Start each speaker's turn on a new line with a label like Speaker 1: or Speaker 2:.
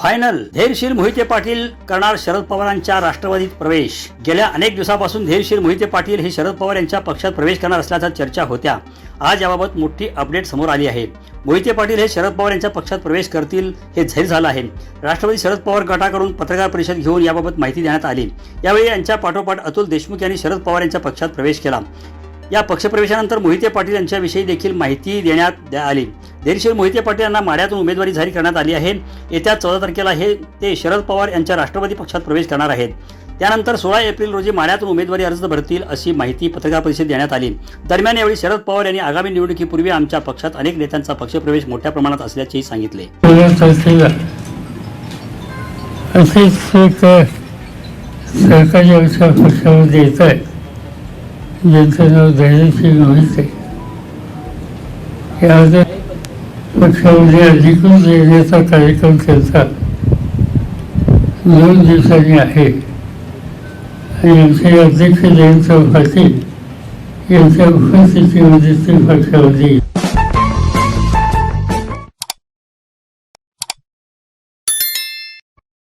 Speaker 1: Final Dhairyasheel Mohite Patil करणार शरद पवारांच्या राष्ट्रवादीत प्रवेश. गेल्या अनेक दिवसापासून धैर्यशील मोहिते पाटील हे शरद पवार यांच्या पक्षात प्रवेश करणार असल्याच्या चर्चा होत्या. आज याबाबत मोठी अपडेट समोर आली आहे. मोहिते पाटील हे शरद पवार यांच्या पक्षात प्रवेश करतील हे जाहीर झालं आहे. राष्ट्रवादी शरद पवार गटाकडून पत्रकार परिषद घेऊन याबाबत माहिती देण्यात आली. यावेळी यांच्या पाठोपाठ अतुल देशमुख यांनी शरद पवार यांच्या पक्षात प्रवेश केला. या पक्षप्रवेशानंतर मोहिते पाटील यांच्याविषयी देखील माहिती देण्यात आली धैर्यशील मोहिते पाटील यांना माड्यातून उमेदवारी जाहीर करण्यात आली आहे येत्या चौदा तारखेला हे ते शरद पवार यांच्या राष्ट्रवादी पक्षात प्रवेश करणार आहेत त्यानंतर सोळा एप्रिल रोजी माड्यातून उमेदवारी अर्ज भरतील अशी माहिती पत्रकार परिषदेत देण्यात आली दरम्यान यावेळी शरद पवार यांनी आगामी निवडणुकीपूर्वी आमच्या पक्षात अनेक नेत्यांचा पक्षप्रवेश मोठ्या प्रमाणात असल्याचेही सांगितले
Speaker 2: सोळा पक्षामध्ये येत आहे ज्यांचं नाव धैर्यशील होते या पक्षामध्ये अधिकृत देण्याचा कार्यक्रम त्यांचा दोन दिवसांनी आहे आणि आमचे अध्यक्ष जयंत पाटील यांच्या उपस्थितीमध्ये ते पक्षामध्ये येईल.